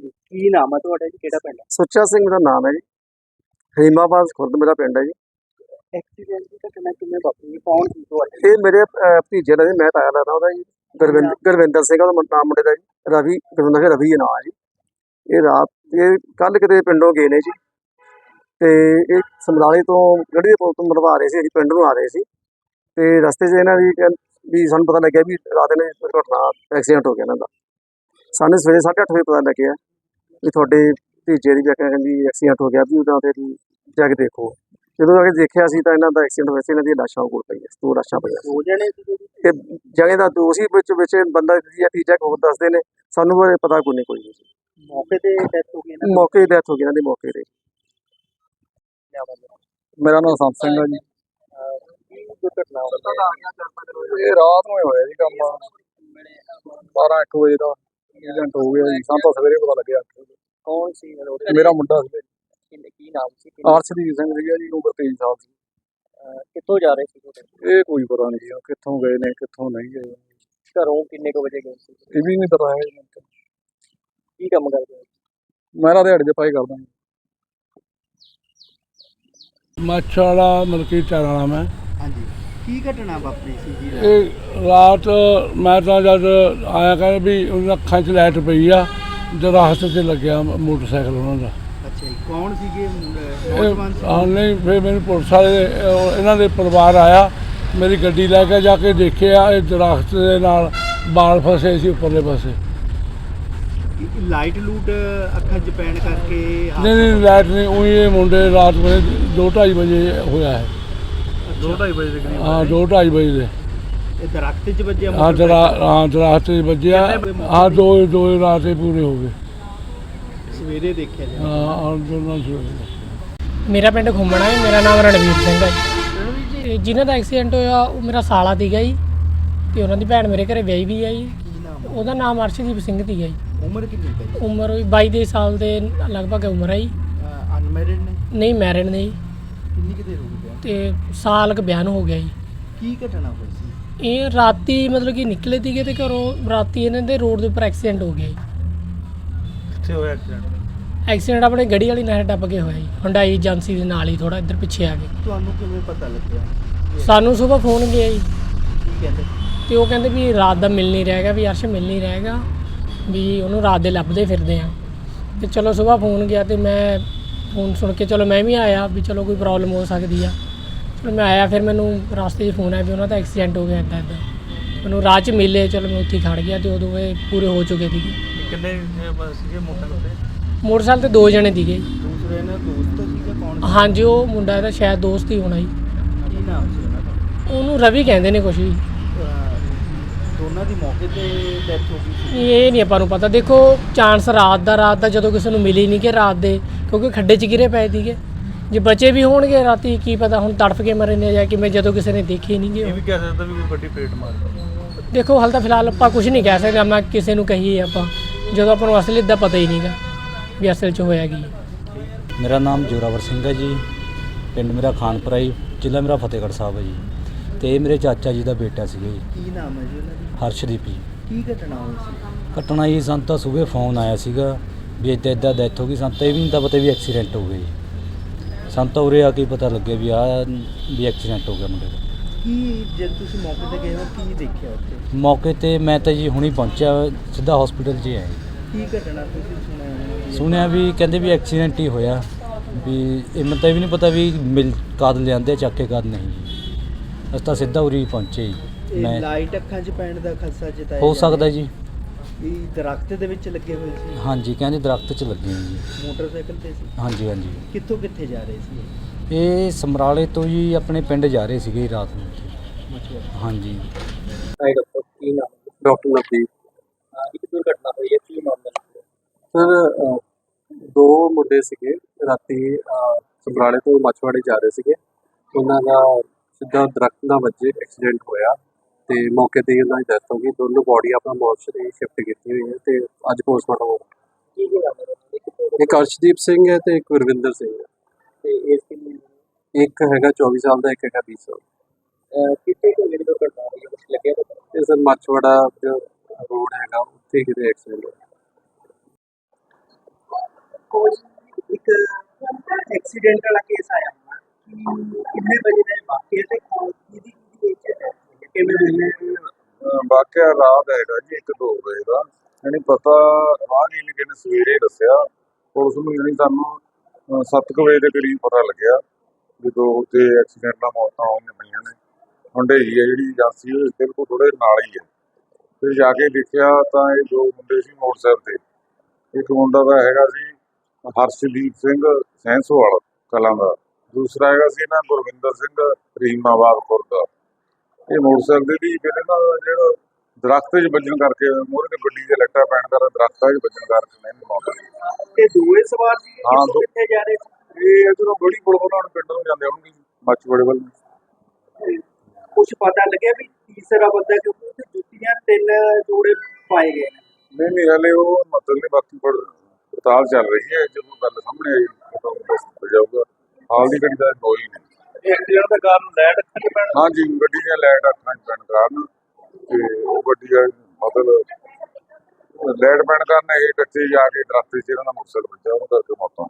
ਕੀ ਨਾਮ ਹੈ ਤੁਹਾਡਾ ਜੀ? ਕਿਹੜਾ ਪਿੰਡ ਸੁੱਚਾ ਸਿੰਘ ਮੇਰਾ ਨਾਮ ਹੈ ਜੀ। ਹਰੀਮਾਬਾਦ ਖੁਰਦ ਮੇਰਾ ਪਿੰਡ ਹੈ ਜੀ। ਐਕਸੀਡੈਂਟ ਦੀ ਘਟਨਾ ਕਿਵੇਂ ਵਾਪਰੀ ਕੌਣ ਸੀ ਤੁਹਾਡੇ? ਇਹ ਮੇਰੇ ਅਹ, ਭਤੀਜੇ ਦਾ ਜੀ ਮੈਂ ਤਾਇਆ ਲੱਗਦਾ ਉਹਦਾ ਜੀ। ਗੁਰਵਿੰਦਰ ਗੁਰਵਿੰਦਰ ਸਿੰਘ ਉਹਦਾ ਨਾਮ ਮੁੰਡੇ ਦਾ ਜੀ। ਰਵੀ ਗੁਰਵਿੰਦਰ ਸਿੰਘ ਰਵੀ ਦਾ ਨਾਮ ਹੈ ਜੀ। ਇਹ ਰਾਤ ਇਹ ਕੱਲ ਕਿਤੇ ਪਿੰਡੋਂ ਗਏ ਨੇ ਜੀ। ਤੇ ਇਹ ਸਮਰਾਲੇ ਤੋਂ ਗੜੀ ਦੇ ਪੁਲ ਤੋਂ ਮਰਵਾ ਰਹੇ ਸੀ ਅਸੀਂ ਪਿੰਡ ਨੂੰ ਆ ਰਹੇ ਸੀ। ਤੇ ਰਸਤੇ 'ਚ ਇਹਨਾਂ ਦੀ ਕਹਿੰ- ਵੀ ਸਾਨੂੰ ਪਤਾ ਲੱਗਿਆ ਵੀ ਰਾਤ ਨੇ ਦੁਰਘਟਨਾ ਐਕਸੀਡੈਂਟ ਹੋ ਗਿਆ ਇਹਨਾਂ ਦਾ। ਸਾਨੂੰ ਸਵੇਰੇ 8:30 ਵਜੇ ਪਤਾ ਲੱਗਿਆ ਵੀ ਤੁਹਾਡੇ ਭਤੀਜੇ ਦੀ ਜਗ੍ਹਾ ਕਹਿੰਦੀ ਐਕਸੀਡੈਂਟ ਹੋ ਗਿਆ ਵੀ ਉਹਦਾ ਤੇ ਜਾ ਕੇ ਦੇਖੋ। ਜਦੋਂ ਕੇ ਦੇਖਿਆ ਸੀ ਤਾਂ ਇਹਨਾਂ ਦਾ ਐਕਸੀਡੈਂਟ ਹੋਇਆ ਸੀ ਇਹਨਾਂ ਦੀਆਂ ਲਾਸ਼ਾਂ ਕੋਲ ਪਈਆਂ ਦੋ ਲਾਸ਼ਾਂ ਪਈਆਂ। ਦੋ ਜਣੇ ਸੀ ਜੀ ਤੇ ਜਗ੍ਹਾ ਦਾ ਦੋਸ਼ੀ ਵਿੱਚ ਵਿੱਚ ਬੰਦਾ ਜਾਂ ਤੀਜਾ ਕੋਈ ਹੋਰ ਦੱਸਦੇ ਨੇ ਸਾਨੂੰ ਬਾਰੇ ਪਤਾ ਕੋਈ ਨਹੀਂ ਕੋਈ। ਮੌਕੇ ਤੇ ਡੈਥ ਹੋ ਗਈ ਨਾ ਮੌਕੇ ਦੀ ਡੈਥ ਹੋ ਗਈ ਇਹਨਾਂ ਦੀ ਮੌਕੇ ਤੇ। ਮੇਰਾ ਨਾਮ ਸੰਤ ਸਿੰਘ ਹੈ ਜੀ। ਇਹ ਰਾਤ ਨੂੰ ਹੀ ਹੋਇਆ ਜੀ ਕੰਮ। 12 1 ਵਜੇ ਦਾ। ਐਕਸੀਡੈਂਟ ਹੋ ਗਿਆ ਜੀ ਸਾਨੂੰ ਤਾਂ ਸਵੇਰੇ ਪਤਾ ਲੱਗਿਆ। ਕੌਣ ਸੀ? ਰੋਡ ਮੇਰਾ ਮੁੰਡਾ ਸੀ। ਕਿੰਨੇ ਕੀ ਨਾਮ ਸੀ? ਕਿੰਨੇ- ਅਰਸ਼ਦੀਪ ਸਿੰਘ ਸੀਗਾ ਜੀ ਉਮਰ 23 ਸਾਲ ਅਹ ਕਿੱਥੋਂ ਜਾ ਰਹੇ ਸੀ ਤੁਹਾਡੇ? ਇਹ ਕੋਈ ਪਤਾ ਨਹੀਂ ਜੀ ਕਿੱਥੋਂ ਗਏ ਨੇ ਕਿੱਥੋਂ ਨਹੀਂ ਗਏ। ਘਰੋਂ ਕਿੰਨੇ ਕੁ ਵਜੇ ਗਏ ਸੀ? ਇਹ ਵੀ ਨਹੀਂ ਪਤਾ ਹੈ ਜੀ। ਮੈਨੂੰ। ਕੀ ਕੰਮ ਕਰਦੇ ਹੋ? ਮੈਂ ਤਾਂ ਦਿਹਾੜੀ ਦੇ ਪਾਈ ਕਰਦਾ ਜੀ। ਮੱਛ ਵਾਲਾ ਚਾਰ ਵਾਲਾ ਮੈਂ। ਹਾਂਜੀ। ਕੀ ਘਟਨਾ ਵਾਪਰੀ ਸੀ ਜੀ ਇਹ ਰਾਤ ਮੈਂ ਤਾਂ ਜਦ ਆਇਆ ਕਰ ਵੀ ਉਹਨਾਂ ਅੱਖਾਂ 'ਚ ਲਾਈਟ ਪਈ ਆ ਜਦ ਹੱਥ 'ਤੇ ਲੱਗਿਆ ਮੋਟਰਸਾਈਕਲ ਉਹਨਾਂ ਦਾ। ਅੱਛਾ ਜੀ ਕੌਣ ਸੀਗੇ? ਇਹ ਹਾਂ ਨਹੀਂ ਫਿਰ ਮੈਨੂੰ ਪੁਲਿਸ ਵਾਲੇ ਇਹਨਾਂ ਦੇ ਪਰਿਵਾਰ ਆਇਆ ਮੇਰੀ ਗੱਡੀ ਲੈ ਕੇ ਜਾ ਕੇ ਦੇਖਿਆ ਇਹ ਦਰਖਤ ਦੇ ਨਾਲ ਬਾਲ ਫਸੇ ਸੀ ਉੱਪਰਲੇ ਪਾਸੇ। ਲਾਈਟ ਲੂਟ ਅੱਖਾਂ 'ਚ ਪੈਣ ਕਰਕੇ ਨਹੀਂ ਨਹੀਂ ਲਾਈਟ ਨਹੀਂ ਉਹੀ ਇਹ ਮੁੰਡੇ ਰਾਤ ਵੇਲੇ 2:30 ਵਜੇ ਹੋਇਆ ਹੈ। 2:30 ਵਜੇ ਦੇ ਕਰੀਬ ਹਾਂ 2:30 ਵਜੇ ਦੇ। ਇਹ ਦਰਖਤ 'ਚ ਵੱਜਿਆ ਹਾਂ ਦਰਾ ਹਾਂ ਦਰਖਤ 'ਚ ਵੱਜਿਆ। ਹਾਂ ਦੋ ਦੋ ਰਾਤੇ ਪੂਰੇ ਹੋ ਗਏ। ਸਵੇਰੇ ਦੇਖਿਆ ਜੀ। ਹਾਂ ਹਾਂ ਦੋਨੋਂ ਸਵੇਰੇ ਮੇਰਾ ਪਿੰਡ ਘੁੰਮਣਾ ਹੈ ਮੇਰਾ ਨਾਮ ਰਣਵੀਰ ਸਿੰਘ ਹੈ ਜਿਨ੍ਹਾਂ ਦਾ ਐਕਸੀਡੈਂਟ ਹੋਇਆ ਉਹ ਮੇਰਾ ਸਾਲਾ ਸੀਗਾ ਜੀ। ਤੇ ਉਹਨਾਂ ਦੀ ਭੈਣ ਮੇਰੇ ਘਰੇ ਵਿਆਹੀ ਵੀ ਹੈ ਜੀ। ਕੀ ਨਾਮ ਉਹਦਾ ਨਾਮ ਅਰਸ਼ਦੀਪ ਸਿੰਘ ਸੀਗਾ ਜੀ। ਉਮਰ ਕਿੰਨੀ ਹੈ ਜੀ? ਉਮਰ ਉਹਦੀ 22 ਦੇ ਸਾਲ ਦੇ ਲਗਭਗ ਉਮਰ ਹੈ ਜੀ। ਅਨਮੈਰਿਡ ਨੇ? ਨਹੀਂ ਮੈਰਿਡ ਨੇ ਜੀ। ਕਿੰਨੀ ਹੋ ਤੇ ਸਾਲ ਕੁ ਬਿਆਨ ਹੋ ਗਿਆ ਜੀ। ਕੀ ਘਟਨਾ ਹੋਈ ਸੀ? ਇਹ ਰਾਤੀ ਮਤਲਬ ਕਿ ਨਿਕਲੇ ਸੀਗੇ ਤੇ ਘਰੋਂ ਰਾਤੀ ਇਹਨਾਂ ਦੇ ਰੋਡ ਦੇ ਉੱਪਰ ਐਕਸੀਡੈਂਟ ਹੋ ਗਿਆ ਜੀ। ਕਿੱਥੇ ਹੋਇਆ ਐਕਸੀਡੈਂਟ? ਐਕਸੀਡੈਂਟ ਆਪਣੇ ਗੱਡੀ ਵਾਲੀ ਨਾਲ ਟੱਪ ਕੇ ਹੋਇਆ ਜੀ। ਹੁੰਡਾਈ ਏਜੰਸੀ ਦੇ ਨਾਲ ਹੀ ਥੋੜਾ ਇੱਧਰ ਪਿੱਛੇ ਆ ਗਏ। ਤੁਹਾਨੂੰ ਕਿਵੇਂ ਪਤਾ ਲੱਗਿਆ? ਸਾਨੂੰ ਸਵੇਰ ਫੋਨ ਗਿਆ ਜੀ। ਕੀ ਕਹਿੰਦੇ? ਤੇ ਉਹ ਕਹਿੰਦੇ ਵੀ ਰਾਤ ਦਾ ਮਿਲ ਨਹੀਂ ਰਹੇਗਾ ਵੀ ਅਰਸ਼ ਮਿਲ ਨਹੀਂ ਰਹੇਗਾ ਵੀ ਉਹਨੂੰ ਰਾਤ ਦੇ ਲੱਭਦੇ ਫਿਰਦੇ ਆ। ਤੇ ਚਲੋ ਸਵੇਰ ਫੋਨ ਗਿਆ ਤੇ ਮੈਂ ਫੋਨ ਸੁਣ ਕੇ ਚਲੋ ਮੈਂ ਵੀ ਆਇਆ ਵੀ ਚਲੋ ਕੋਈ ਪ੍ਰੋਬਲਮ ਹੋ ਸਕਦੀ ਆ। ਚਲੋ ਮੈਂ ਆਇਆ ਫਿਰ ਮੈਨੂੰ ਰਸਤੇ 'ਚ ਫੋਨ ਆਇਆ ਵੀ ਉਹਨਾਂ ਦਾ ਐਕਸੀਡੈਂਟ ਹੋ ਗਿਆ ਇੱਦਾਂ ਇੱਦਾਂ ਮੈਨੂੰ ਰਾਹ 'ਚ ਮਿਲੇ ਚਲੋ ਮੈਂ ਉੱਥੇ ਖੜ ਗਿਆ ਤੇ ਉਦੋਂ ਇਹ ਪੂਰੇ ਹੋ ਚੁੱਕੇ ਸੀਗੇ। ਕਿੰਨੇ ਸੀਗੇ ਮੋਟਰਸਾਈਕਲ ਤੇ? ਮੋਟਰਸਾਈਕਲ ਤੇ ਦੋ ਜਣੇ ਸੀਗੇ। ਦੂਸਰੇ ਨੇ ਦੋਸਤ ਸੀਗਾ ਕੌਣ ਹਾਂਜੀ ਉਹ ਮੁੰਡਾ ਇਹਦਾ ਸ਼ਾਇਦ ਦੋਸਤ ਹੀ ਹੋਣਾ ਜੀ ਕੀ ਨਾਮ ਸੀ ਉਹਨਾਂ ਦਾ? ਉਹਨੂੰ ਰਵੀ ਕਹਿੰਦੇ ਨੇ ਕੁਛ ਵੀ। ਦੋਨਾਂ ਦੀ ਮੌਕੇ ਤੇ ਡੈਥ ਹੋ ਗਈ ਸੀ। ਇਹ ਨਹੀਂ ਆਪਾਂ ਨੂੰ ਪਤਾ। ਦੇਖੋ ਚਾਂਸ ਰਾਤ ਦਾ ਰਾਤ ਦਾ ਜਦੋਂ ਕਿਸੇ ਨੂੰ ਮਿਲੀ ਨਹੀਂ ਕਿ ਰਾਤ ਦੇ ਕਿਉਂਕਿ ਖੱਡੇ 'ਚ ਗਿਰੇ ਪਏ ਸੀਗੇ। ਜੇ ਬਚੇ ਵੀ ਹੋਣਗੇ ਰਾਤੀ ਕੀ ਪਤਾ ਹੁਣ ਤੜਫ ਕੇ ਮਰੇ ਨੇ ਜਾਂ ਕਿਵੇਂ ਜਦੋਂ ਕਿਸੇ ਨੇ ਦੇਖੇ ਨਹੀਂ ਗੇ ਉਹ। ਕਹਿ ਸਕਦਾ ਵੀ ਕੋਈ ਵੱਡੀ ਫੇਟ ਮਾਰ ਦੇਖੋ ਹਾਲ ਤਾਂ ਫਿਲਹਾਲ ਆਪਾਂ ਕੁਝ ਨਹੀਂ ਕਹਿ ਸਕਦੇ ਮੈਂ ਕਿਸੇ ਨੂੰ ਕਹੀਏ ਆਪਾਂ। ਜਦੋਂ ਆਪਾਂ ਨੂੰ ਅਸਲੀ ਦਾ ਪਤਾ ਹੀ ਨਹੀਂਗਾ ਵੀ ਅਸਲ 'ਚ ਹੋਇਆ ਕੀ। ਮੇਰਾ ਨਾਮ ਜੋਰਾਵਰ ਸਿੰਘ ਹੈ ਜੀ। ਪਿੰਡ ਮੇਰਾ ਖਾਨਪੁਰਾ ਜੀ ਜ਼ਿਲ੍ਹਾ ਮੇਰਾ ਫਤਿਹਗੜ੍ਹ ਸਾਹਿਬ ਹੈ ਜੀ। ਤੇ ਇਹ ਮੇਰੇ ਚਾਚਾ ਜੀ ਦਾ ਬੇਟਾ ਸੀਗਾ ਜੀ। ਕੀ ਨਾਮ ਹੈ ਜੀ ਉਹਨਾਂ ਦੀ? ਹਰਸ਼ਦੀਪ ਜੀ ਕੀ ਘਟਨਾ ਹੋਈ ਸੀ? ਘਟਨਾ ਜੀ ਸਾਨੂੰ ਤਾਂ ਸਵੇਰੇ ਫੋਨ ਆਇਆ ਸੀਗਾ ਵੀ ਇੱਦਾਂ ਇੱਦਾਂ ਡੈਥ ਹੋ ਗਈ। ਸਾਨੂੰ ਤਾਂ ਇਹ ਵੀ ਨਹੀਂ ਤਾਂ ਪਤਾ ਵੀ ਐਕਸੀਡੈਂਟ ਹੋ ਗਿਆ ਜੀ ਸਾਨੂੰ ਤਾਂ ਉਰੇ ਆ ਕੇ ਹੀ ਪਤਾ ਲੱਗਿਆ ਵੀ ਆ ਵੀ ਐਕਸੀਡੈਂਟ ਹੋ ਗਿਆ ਮੁੰਡੇ ਦਾ। ਕੀ ਜਦ ਤੁਸੀਂ ਮੌਕੇ ਤੇ ਗਏ ਹੋ ਕੀ ਦੇਖਿਆ ਉੱਥੇ? ਮੌਕੇ ਤੇ ਮੈਂ ਤਾਂ ਜੀ ਹੁਣੀ ਪਹੁੰਚਿਆ ਸਿੱਧਾ ਹਸਪੀਟਲ 'ਚ ਹੀ ਆਇਆ। ਜੀ। ਕੀ ਘਟਨਾ ਤੁਸੀਂ ਸੁਣਿਆ? ਸੁਣਿਆ ਵੀ ਕਹਿੰਦੇ ਵੀ ਐਕਸੀਡੈਂਟ ਹੀ ਹੋਇਆ। ਵੀ ਇਹ ਮੈਨੂੰ ਤਾਂ ਇਹ ਵੀ ਨਹੀਂ ਪਤਾ ਵੀ ਮਿਲ ਕਦ ਲਿਆਂਦੇ ਚੱਕ ਕੇ ਕਦ ਨਹੀਂ। ਜੀ ਅਸੀਂ ਤਾਂ ਸਿੱਧਾ ਉਰੀ ਪਹੁੰਚੇ ਜੀ। ਇਹ ਮੈਂ ਲਾਈਟ ਅੱਖਾਂ 'ਚ ਪੈਣ ਦਾ ਖਦਸ਼ਾ ਜਤਾਇਆ ਹੋ ਜਾ ਸਕਦਾ। ਜੀ। ਇਹ ਦਰਖਤ ਦੇ ਵਿੱਚ ਲੱਗੇ ਹੋਏ ਸੀ। ਹਾਂਜੀ ਕਹਿੰਦੇ ਦਰਖਤ 'ਚ ਲੱਗੇ ਹੋਏ ਜੀ। ਮੋਟਰਸਾਈਕਲ ਤੇ ਸੀ। ਹਾਂਜੀ ਹਾਂਜੀ। ਕਿੱਥੋਂ ਕਿੱਥੇ ਜਾ ਰਹੇ ਸੀ? ਇਹ ਸਮਰਾਲੇ ਤੋਂ ਜੀ ਆਪਣੇ ਪਿੰਡ ਜਾ ਰਹੇ ਸੀਗੇ ਰਾਤ ਨੂੰ ਮਛੁਆਰਾ ਹਾਂਜੀ। ਹਾਈ ਡਾਕਟਰ ਕੀ ਨਾਮ ਡਾਕਟਰ ਨਵਦੀਪ ਇੱਕ ਦੁਰਘਟਨਾ ਹੋਈ ਹੈ ਕੀ ਮਾਮਲਾ? ਸਰ ਅਹ, ਦੋ ਮੁੰਡੇ ਸੀਗੇ ਰਾਤੀ ਅਹ, ਸਮਰਾਲੇ ਤੋਂ ਮਛਵਾੜੇ ਜਾ ਰਹੇ ਸੀਗੇ। ਉਹਨਾਂ ਦਾ ਸਿੱਧਾ ਦਰਖਤ ਨਾਲ ਵੱਜੇ ਐਕਸੀਡੈਂਟ ਹੋਇਆ ਤੇ ਮੌਕੇ ਤੇ ਹੀ ਉਹਨਾਂ ਦੀ ਡੈਥ ਹੋ ਗਈ। ਦੋਨੋਂ ਬੋਡੀ ਆਪਣਾ ਮੋਰਚਰੀ ਸ਼ਿਫਟ ਕੀਤੀ ਹੋਈ ਹੈ ਤੇ ਅੱਜ ਪੋਸਟਮਾਰਟਮ ਹੋਊਗਾ ਇੱਕ ਅਰਸ਼ਦੀਪ ਸਿੰਘ ਹੈ ਤੇ ਇੱਕ ਗੁਰਵਿੰਦਰ ਸਿੰਘ ਹੈ। ਤੇ ਇਸ ਕਿੰਨੀ ਇੱਕ ਹੈਗਾ 24 ਸਾਲ ਦਾ ਇੱਕ ਹੈਗਾ 20 ਸਾਲ ਅਹ ਕਿੱਥੇ ਤੋਂ ਜਿਹੜੀ ਦੁਰਘਟਨਾ ਹੋਈ? ਹੈ ਕੁਝ ਲੱਗਿਆ ਪਤਾ ਇਹ ਸਰ ਮਛਵਾੜਾ ਜੋ ਰੋਡ ਹੈਗਾ ਉੱਥੇ ਕਿਤੇ ਐਕਸੀਡੈਂਟ ਹੋਇਆ। ਕੋਈ ਇੱਕ ਐਕਸੀਡੈਂਟ ਵਾਲਾ ਕੇਸ ਆਇਆ ਕਿੰਨੇ ਵਜੇ ਦਾ ਵਾਕਿਆ ਤੇ ਕਿਹਦੀ ਕਿਹਦੀ ਏਜ ਹੈ ਕਿਵੇਂ ਹੋਇਆ? ਅਹ ਵਾਕਿਆ ਰਾਤ ਹੈਗਾ ਜੀ ਇੱਕ ਦੋ ਵਜੇ ਦਾ। ਯਾਨੀ ਪਤਾ ਰਾਹਗੀਰ ਨੇ ਕਿਨੇ ਸਵੇਰੇ ਦੱਸਿਆ। ਪੁਲਿਸ ਨੂੰ ਯਾਨੀ ਸਾਨੂੰ 7 ਵਜੇ ਦੇ ਕਰੀਬ ਪਤਾ ਲੱਗਿਆ ਵੀ ਦੋ ਐਕਸੀਡੈਂਟ ਨਾਲ ਮੌਤਾਂ ਹੋਈਆਂ ਪਈਆਂ ਨੇ। ਹੁੰਡਈ ਹੈ ਜਿਹੜੀ ਏਜੰਸੀ, ਉਹ ਬਿਲਕੁਲ ਥੋੜੇ ਨਾਲ ਹੀ ਹੈ ਫਿਰ ਜਾ ਕੇ ਦੇਖਿਆ ਤਾਂ ਇਹ ਦੋ ਮੁੰਡੇ ਸੀ ਮੋਟਰਸਾਈਕਲ ਤੇ। ਇੱਕ ਮੁੰਡਾ ਦਾ ਹੈਗਾ ਸੀ ਹਰਸ਼ਦੀਪ ਸਿੰਘ ਸੈਂਸੋਵਾਲ, ਕਲਾਂ ਦਾ। ਦੂਸਰਾ ਹੈਗਾ ਸੀ ਨਾ ਗੁਰਵਿੰਦਰ ਸਿੰਘ ਰਹੀਮਾਬਾਦ ਖੁਰਦ। ਦਾ ਇਹ ਮੋਟਰਸਾਈਕਲ ਦੇ ਵੀ ਫਿਰ ਨਾ ਜਿਹੜਾ ਦਰਖਤ 'ਚ ਵੱਜਣ ਕਰਕੇ ਮੋਹਰੇ ਤੇ ਗੱਡੀ ਦੇ ਲੱਟਾ ਪੈਣ ਕਾਰਨ ਦਰਖਤਾਂ 'ਚ ਵੱਜਣ ਕਰਕੇ ਨਹੀਂ ਪਾਉਂਦਾ ਤੇ ਦੋਵੇਂ ਸਵਾਰ ਸੀ ਹਾਂ, ਦੋ- ਕਿੱਥੇ ਜਾ ਰਹੇ ਸੀ? ਇਹ ਇਧਰੋਂ ਬੜੀ ਉਹਨਾਂ ਨੂੰ ਪਿੰਡ ਨੂੰ ਜਾਂਦੇ ਹੋਣਗੇ ਮੱਚ ਬੜੇ ਵੱਲ। ਕੁਝ ਪਤਾ ਲੱਗਿਆ ਵੀ ਤੀਸਰਾ ਬੰਦਾ ਕਿਉਂਕਿ ਉਹਦੇ ਜੁੱਤੀਆਂ ਤਿੰਨ ਜੋੜੇ ਪਾਏ ਗਏ ਨੇ। ਨਹੀਂ ਨਹੀਂ ਹਲੇ ਉਹ ਮਤਲਬ ਨਹੀਂ ਬਾਕੀ ਪੜ ਪੜਤਾਲ ਚੱਲ ਰਹੀ ਹੈ ਜਦੋਂ ਗੱਲ ਸਾਹਮਣੇ ਆਈ ਤਾਂ ਦੱਸ ਜਾਊਗਾ। ਹਾਲ ਦੀ ਘੜੀ ਦਾ ਕੋਈ ਨਹੀਂ। ਐਕਸੀਡੈਂਟ ਦਾ ਕਾਰਨ ਲੈਟ ਅੱਖਾਂ 'ਚ ਪੈਣ ਹਾਂਜੀ ਗੱਡੀ ਦੀਆਂ ਲਾਈਟ ਅੱਖਾਂ 'ਚ ਪੈਣ ਕਾਰਨ ਤੇ ਉਹ ਗੱਡੀ ਦਾ ਮਤਲਬ ਲਾਈਟ ਪੈਣ ਕਾਰਨ ਇਹ ਕੱਚੇ ਜਾ ਕੇ ਦਰਖਤ 'ਚ ਇਹਨਾਂ ਦਾ ਮੋਟਰਸਾਈਕਲ ਵੱਜਿਆ ਉਹਨਾਂ ਕਰਕੇ ਮੌਤਾਂ